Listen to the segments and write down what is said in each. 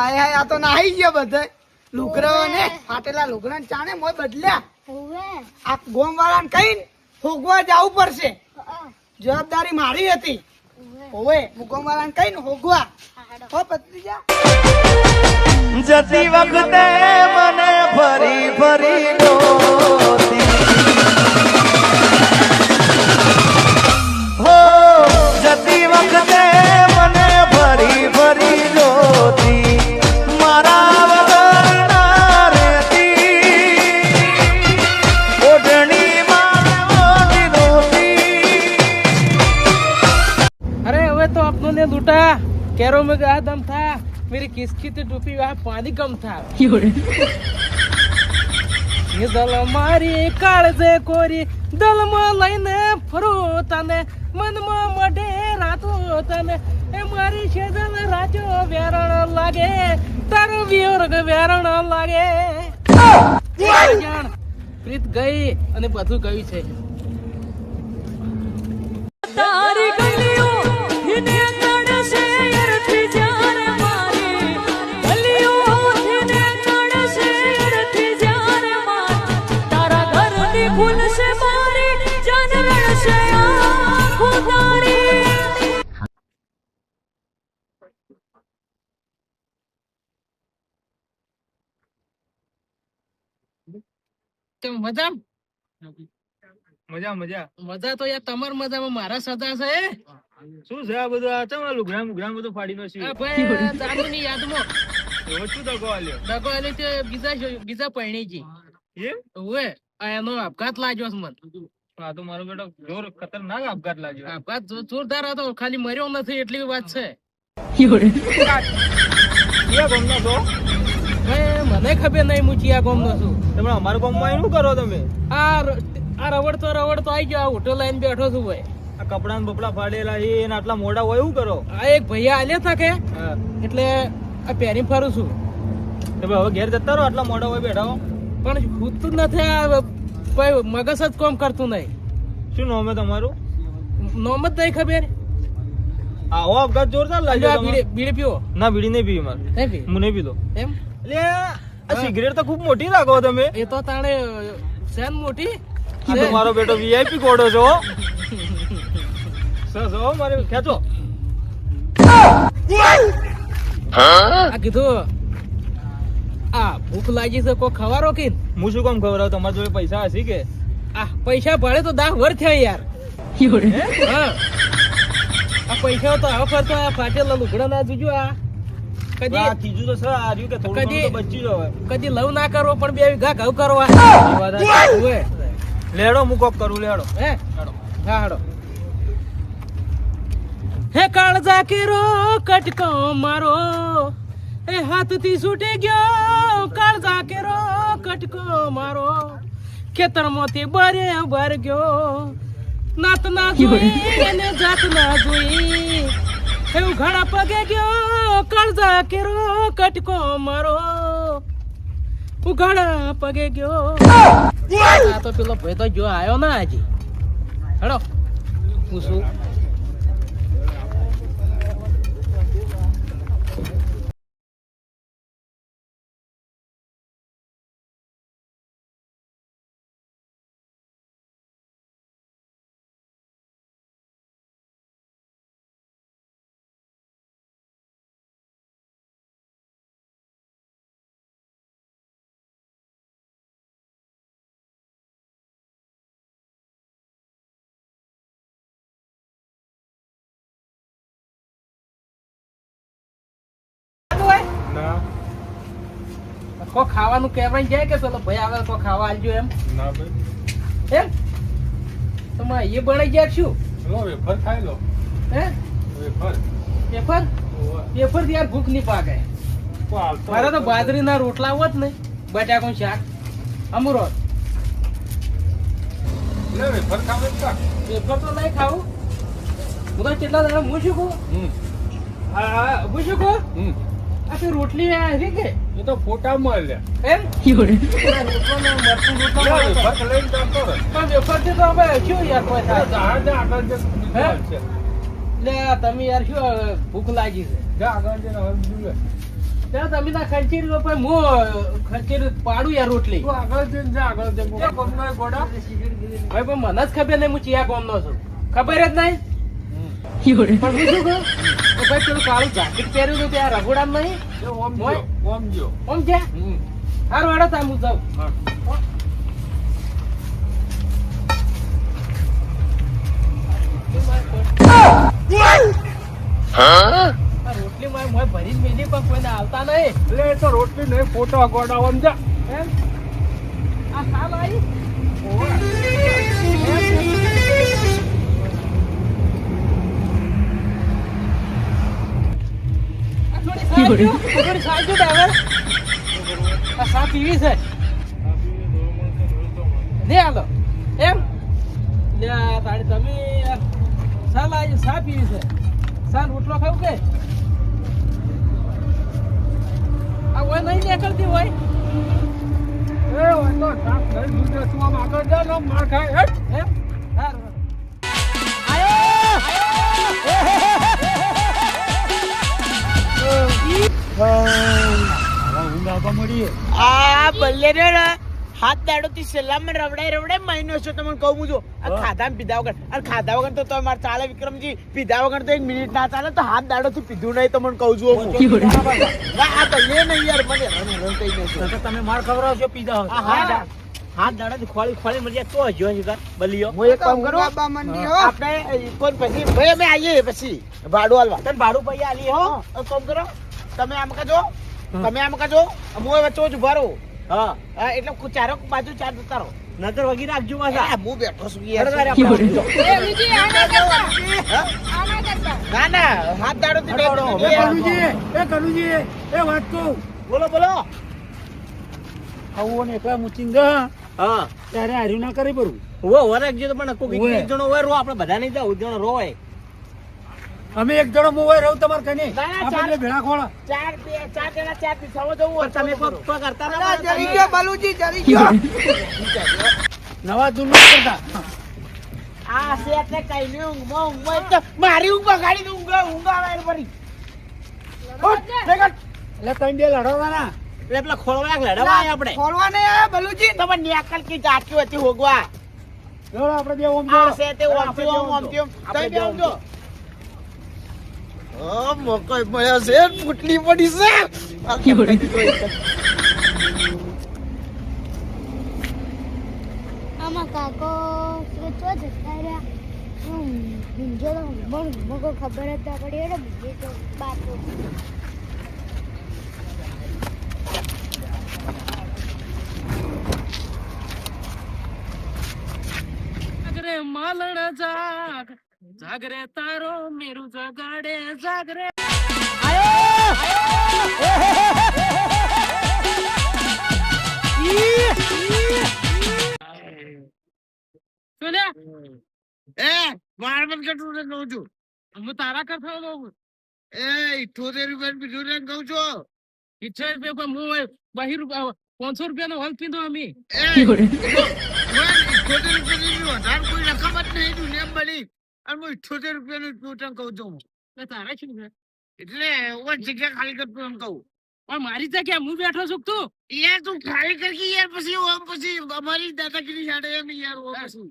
હાય હાય આ તો નાહી ગયો બધે લુકરો ને ફાટેલા લુગડા ચાને મોય બદલ્યા. હોવે આ ગોમ વાળાને કઈ હોગવા જવું પડશે. જવાબદારી મારી હતી. હોવે ઓવે હું ગોમ વાળાને કઈ ને હોગવા હો પતરી જા. જતી વખતે મને ફરી ફરી જોતી હો જતી વખતે कैरो में गया दम था मेरी किसकी तो टोपी वहाँ पानी कम था ये દલ મારી કાળજે કોરી દલમાં લઈને ફરો તને મનમાં મઢે રાતો તને એ મારી છેદલ રાજો વેરણ લાગે તારો વિયોર્ગ વેરણ લાગે જાણ પ્રીત ગઈ અને બધું ગયું છે તારી મજા મજા મજા. મજા તો યાર તમાર મજામાં મારા સદા છે શું છે આ બધું? આ ચમ આ ગ્રામ બધું ફાડી નો આ ભાઈ ની યાદમાં. શું દગો આલ્યો. ડગો આલી તે બીજા બીજા પરણીજી. એમ? ઓએ આ એનો આપઘાત લાગ્યો છે મન. આ તો મારો બેટો જોર ખતરનાક આપઘાત લાગ્યો. આપઘાત જોરદાર હતો ખાલી મર્યો નથી એટલી વાત છે. ક્યાં ગામના છો મને ખબર નહીં હું ચિયા ગામનો છું. તમે અમારા ગામમાં શું કરો તમે? આ રવડ આ રવડતો રવડતો આવી ગયો આ હોટલ લાઈન બેઠો છું ભાઈ. આ કપડા બપડા ફાડેલા છે એને આટલા મોડા હોય એવું કરો? આ એક ભૈયા આલે હતા એટલે આ પહેરી ફરું છું. હવે ઘેર જતા રહો આટલા મોડા હોય બેઠા હો. પણ ખૂટતું જ નથી આ ભાઈ મગજ જ કોમ કરતું નહીં. શું નામ તમારું? નોમ જ નહીં ખબર. આવો આપઘાત જોરદાર લાગ્યો બીડી પીવો. ના બીડી નહીં પીવી મારે? હું નહીં પીતો. એમ? આ સિગરેટ તો ખૂબ મોટી રાખો તમે. એ તો તાણે સેન મોટી? આ મારો બેટો વીઆઈપી કોડો છો મારે ખેંચો. આ કીધું આ ભૂખ લાગી છે કોઈ ખવારો કે? હું શું કામ ખબર તમારા જોડે પૈસા હશે કે? આ પૈસા ભળે તો દાહ વર થયા યાર. હા? આ પૈસા તો આ ફરતો આ ફાટેલા લુગડા ના જોજો આ. કદી ત્રીજું તો સર આ રહ્યું કે થોડું કદી- બચી હવે. કદી લવ ના કરવો પણ બે ઘા ઘઉં કરવા. લેડો મૂકો કરું લેડો. હે? હા હાડો. હે કાળજા કેરો કટકો મારો. એ હાથથી છૂટી ગયો. કાળજા કેરો કટકો મારો. ખેતરમાંથી બરે ભર ગયો. નાત ના જોઈ અને જાત ના જોઈ. એ ઘણા પગે ગયો, કળજા કેરો, કટકો મારો. ઉઘાડા પગે ગયો. આ તો પેલો ભાઈ તો જો આવ્યો ના હજી. હેડો. પૂછું કો ખાવાનું કહેવાય જાય કે ચલો ભાઈ આવે કો ખાવા આલજો એમ. ના ભાઈ. એમ? તમે એ બની ગયા શું ચલો વેફર ખાઈ લો. હે? વેફર. વેફર? વેફરથી યાર ભૂખ નહીં પાકે મારે તો બાજરીના રોટલા હોત ને બટાકું શાક અમરો લે વેફર ખાવે વેફર તો નહીં ખાવું હું તો કેટલા દાડા હું શું કહું હું શું કહું આ રોટલી આ કે? એ તો ફોટા લે. એમ? આગળ લે તમે યાર શું ભૂખ લાગી છે? ત્યાં તમે ના ખંચેરી લો પણ હું પાડું યાર રોટલી. ભાઈ પણ મને જ ખબર નહીં હું ચિયા ગામનો છું. ખબર જ નહીં? પણ શું કહું? તો ભાઈ પેલું કાળું જાકેટ પહેર્યું હતું ત્યાં રઘોડામાં નહીં? ઓમ છે? હારું હેડો તા હું જાઉં. હા. રોટલી માં મોય ભરી જ મેલી પણ કોઈને આવતા નહીં. રોટલી નહીં ફોટો ગોડાવમ જા. એમ? આ સાલ આવી? સા પીવી છે સા પીવી છે સાલ રોટલો ખાવ કે આ હોય નહીં નીકળતી હોય એમ હારું. આ બલ્લે ને ને હાથ દાડો થી છેલ્લા મને રવડાઈ રવડાઈ મહિનો છો તમને કહું છું. આ ખાધા પીધા વગર અને ખાધા વગર તો તમે ચાલે વિક્રમજી પીધા વગર તો એક મિનિટ ના ચાલે તો હાથ દાડો થી પીધું નહીં તમને કહું છું. આ બલ્લે નહીં યાર મને હેરાન હેરાન થઈ ગયો તમે માર ખવડાવશો પીધા આ હાથ હાથ દાડા ખોળી ખોળી મળી તો હજુ હજુ બલિયો હું એક કામ કરું? આપણે કોણ પછી ભાઈ અમે આવીએ પછી. ભાડું હાલવા તને ભાડું પૈયા આલી હો. કામ કરો તમે આમ કજો તમે આમ કજો હું એ વચ્ચે જ ઊભા રહું. હા. હા, એટલે ચારો બાજુ ચાર જતા રહો નજર વગી રાખજો પાછા. હું બેઠો છું હા? ના ના હાથ દાડો થી વાત કહું. બોલો બોલો. આવું ને એકલા મુચિંગ હા. ત્યારે હાર્યું ના કરી પડું વો વરક જે તો પણ કોક એક જણો હોય રો આપણે બધા નહીં જાવ જણો રો હોય અમે એક જણો મોબાઈલ રહું તમારે કઈ ના, ના, આપણે ભેળા ખોળા. ચાર ચાર જણા ચાર પીસામાં જવું હોય તમે કરતા જરી ગયો બલુજી જરી ગયો. નવા જૂનું કરતા. આ છે એટલે કઈ નહીં ઊંઘમાં ઊંઘમાં મારી ઊંઘ બગાડી દઉં, ઊંઘ ઊંઘ આવે ફરી. એટલે તમે બે લડવાના. એટલે પેલા ખોળવા લડવા આપણે. ખોળવા નહીં આવ્યા બલુજી તમે નેકલ કી જાક્યું હતી હોગવા. જોડો આપણે બે ઓમ આ છે તે ઓમ, ઓમ ઓમ. તમે બે બે ઓમ જો. મોકો મળ્યો છે ફૂટલી પડી છે. આમાં કાકો તો જતા રહ્યા? હું ઊંઘ્યો તો ઊંઘમાં ઊંઘમાં ખબર જ ના પડી એટલે બીજે તો બાતો માલણ જાગ જાગરે તારો મેરું જગાડે જાગરે. એ માર મત કટું ને કહું છું? હું તારા કરતા હોઉં. એ ઇઠોતેર રૂપિયા બીજું ને કહું છું? ઈચ્છા રૂપિયા પણ હું બહી રૂપિયા પાંચસો રૂપિયા નો હોલ પીધો અમે. ઇઠોતેર રૂપિયા વધારે કોઈ રકમ જ નહીં દુનિયા મળી અને હું ઇઠોતેર રૂપિયા નું ટોટલ કહું છું તારે શું છે? એટલે હું જગ્યા ખાલી કરતું એમ કહું. પણ મારી જગ્યા હું બેઠો છું તું? યાર તું ખાલી કરી યાર પછી ઓમ પછી અમારી દાદાગીરી જાડે એમ યાર ઓમ પછી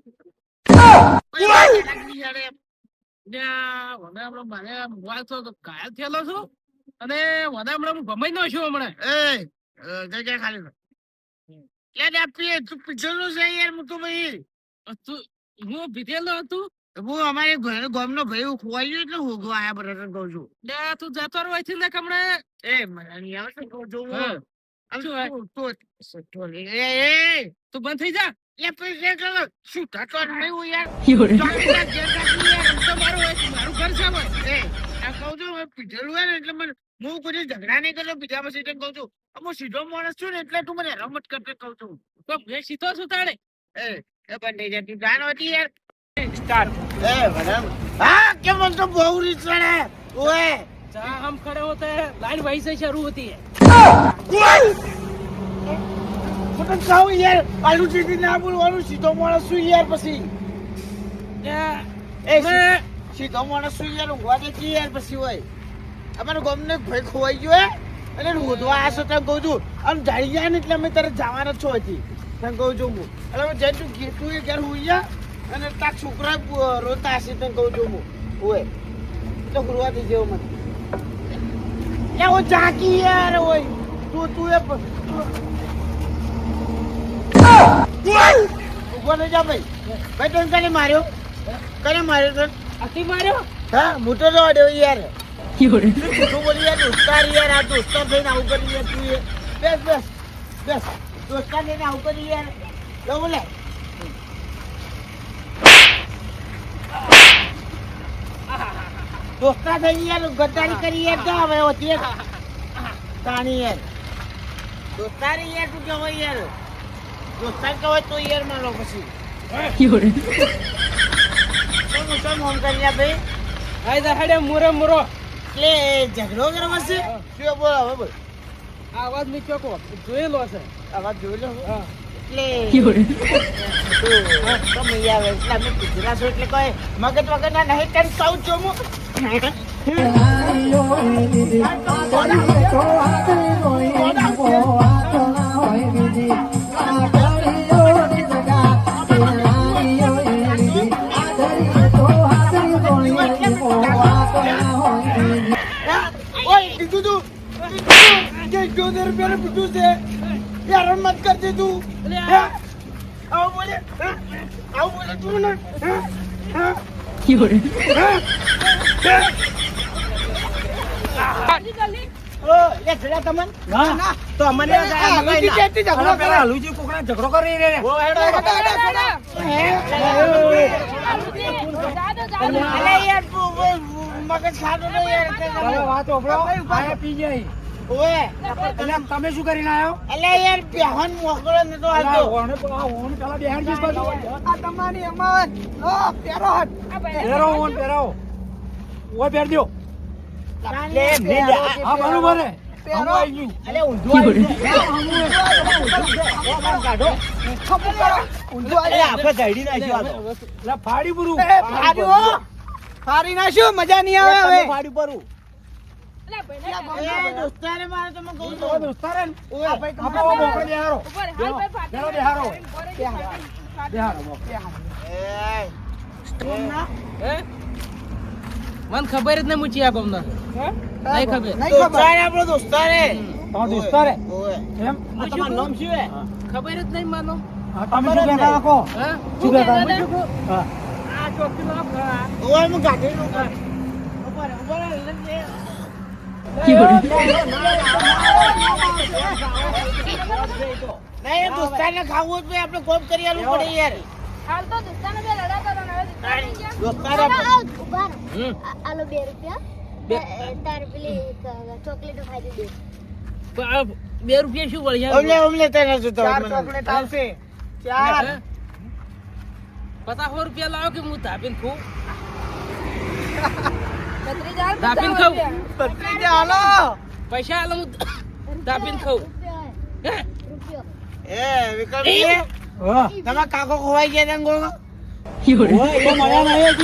પછી દાદાગીરી છાડે એમ. મને હમણાં મારે મોબાઈલ તો ઘાયલ થયેલો છું. અને મને હમણાં હું ગમાઈ નો છું હમણાં. એ જગ્યા ખાલી કર. ક્યાં આપીએ તું પીછળનું છે યાર હું તો ભાઈ તું હું પીધેલો હતું? હું અમારે ઘર ગામનો ભાઈ ખોવાઈ ગયો એટલે હું આયા બરાબર કહું છું. ને તું જતો રહ્યો છે ને કે એ મને નહીં આવે છે છું હું. આમ શું હોય? તું- તું- તું- એ એ. તું બંધ થઈ જા. એ પૈસા કરો શું થતો યાર? મારું ઘર છે એ આ કહું છું પીધેલું હોય ને એટલે મને હું કોઈ ઝઘડા નહીં કરતો બીજા પછી તને કહું છું. હું સીધો માણસ છું ને એટલે તું મને રમત કરતો કહું છું. તો મેં સીધો છું તારે એ બંધ થઈ જતી જાણ હતી યાર. સ્ટાર્ટ એ બરાબર હા કે મને તો બહુ રીત ચડે ઓએ जहाँ हम खड़े होते हैं लाइन वहीं से शुरू होती है હું તને કહું યાર આલુ ચીટી ના બોલવાનું સીધો માણસ છું યાર પછી ત્યાં એ મેં- સીધો માણસ છું યાર ઊંઘવા દેતી યાર પછી હોય અમારા ગામનો એક ભાઈ ખોવાઈ ગયો હે અને રોધવા આવ્યા છો તને કહું છું અને જઈ જાય ને એટલે અમે તરત જવાના જ છો હજી તને કહું છું હું એટલે હવે જઈને તું ઘેર તું એ ઘેર હુઈ જા અને તાર છોકરા રોતા હશે તને કહું છું હું. ઓય તો ગુરુવાથી જેવો મને. લે ઓ જાકી યાર ઓય. તું તું એ ઊભો થઈ જા ભાઈ. ભાઈ તને કને માર્યો? કને માર્યો તને? અતિ માર્યો? હા મોટો તો દોડ્યો યાર. તું બોલી યાર દોસ્તાર યાર આ દોસ્તાર થઈને આવું કરી યાર તું એ. બેસ બેસ બેસ. દોસ્તાર થઈને આવું કરી યાર. લો. બોલે દોસ્તાર થઈ યાર ગદ્દારી કરી યાર તો હવે હોતી તાણી યાર. દોસ્તારી યાર તું કહેવાય યાર? દોસ્તાર કહો તો યાર મારો પછી. ઝઘડો કરવા છે? શું બોલ હવે બોલ. આ અવાજ મી ચોકો જોયેલો છે આવાજ જોઈ લો હા. એટલે તું તમે આવે એટલે અમે ગુજરાત છો એટલે કોઈ મગજ વગર ના નહીં તને કહું છું હું હા? ઓય કીધું તું કીધું કે ચૌદ રૂપિયાનું પીધું છે યાર મત કરજે તું હા? આવું બોલે આવું બોલે તું ને ઝઘડો કરે મગજ ખાતો વાત ઓપડો પી જાય ઓએ. તમે શું કરીને આવ્યો એટલે યાર બેહન મોકળો નતો આવતો ઓને ઓને પેલા બેહન જી બાજુ. આ તમારી અમાર ઓ પેરો હટ પેરો ઓન પેરો ઓ પહેર દ્યો લે મે હા બરોબર હે અલે ઊંધું ઊંધું આપણે નાખ્યો આ તો. ફાડી પૂરું. ફાડી ફાડી નાખ્યો. મજા નહીં આવે હવે. ફાડી પૂરું. મને ખબર જ નહીં મૂચી આપો ગમના નહીં ખબર. દોસ્તાર આપણો દોસ્તાર તમારો દોસ્તાર એમ? તમારું નામ શું હે? ખબર જ નહીં માનો. હા, તમે શું કહેતા હતા શું કહેતા આ ચોકી નો ખા હું ગાડી નું કર ઉપર ઉપર લઈને નહીં દોસ્તાર ને ખાવું હોય તો આપણે કોમ કરી આલવું પડે યાર દોસ્તાર આપણે- ઊભા રહો. હમ. આ- આલો બે રૂપિયા બે- અ, તાર પેલી ક- ચોકલેટો ખાઈ દે પણ આ બે રૂપિયા શું વળી ઓમલે ઓમલે તને જોતો આવશે ચાર પચાસ રૂપિયા લાવો કે હું ધાપીને ખાઉં. ધાપીને ખાઉં હાલો. પૈસા હાલો હું ધાપીને ખાવ હે? રૂપિયો એ? હા. તમારા કાકો ખોવાઈ ગયા તને ગોગો ઓય, એ મળ્યા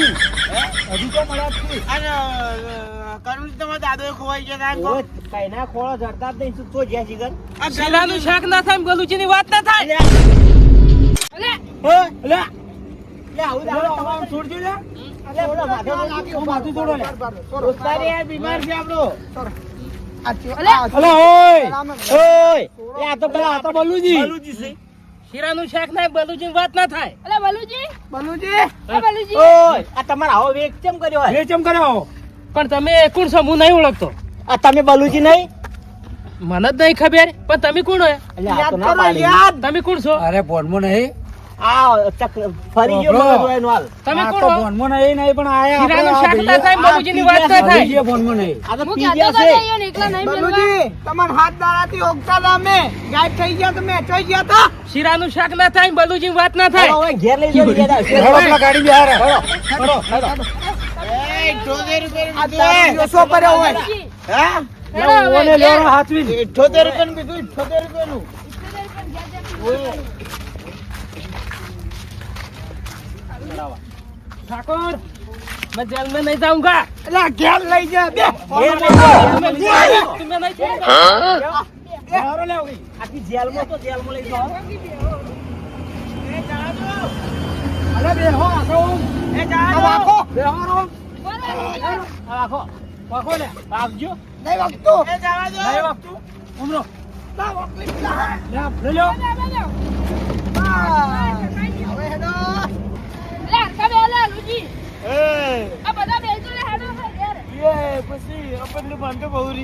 શાક ના વાત ના થાય. આવું અલે બલુજી? ઓય આ તમારા વેગ ચમ કર્યો હોય. ચમ કર્યો પણ તમે કોણ છો હું નહીં ઓળખતો. આ તમે બલુજી નહીં? મને જ નહીં ખબર પણ તમે કોણ ના પાડી. તમે કોણ છો? અરે ભોનમાં નહીં. આ ફરી ગયો મગજ હોય એનો તમે કોણ તો હો? નહીં નહીં પણ આયા શીરાનું આપણે શાક ના થાય, આ વાત ગયા ના થાય. બલુજીએ ભોનમાં નહીં. આ તો પી ગયા છે. તમાર હાથ દાડાથી ઓગતા હતા અમે. ગાયબ થઈ ગયા તમે ચોઈ ગયા હતા શીરાનું શાક ના થાય બલુચી વાત ના થાય. હવે ઘેર લઈ જજો આવશે. હેડો પેલા ગાડી બિહાર. હેડો હેડો હેડો એ 78 રૂપિયા પડ્યો હોય? હા? ઓને લેવાનો હાથવી જ. 78 રૂપિયાનું કીધું 78 રૂપિયાનું. ઠાકોર मैं जेल में नहीं जाऊंगा એટલે ઘેર લઈ જા બે जेल में जेल में नहीं जाऊंगा। तुम्हें नहीं छोड़ूंगा મારો લે હવે. આખી જેલમાં તો જેલમાં લઈ જાઓ અરે બેહો આખો એ જા આ વાંકો. બેહો રો. બરાબર. આ વાંકો. વાંકો લે. વાગજો. નહીં વાગતું એ જવા દો નહીં વાગતું. ઉમરો. ના વાગલી ના. લે, લઈ લો. હવે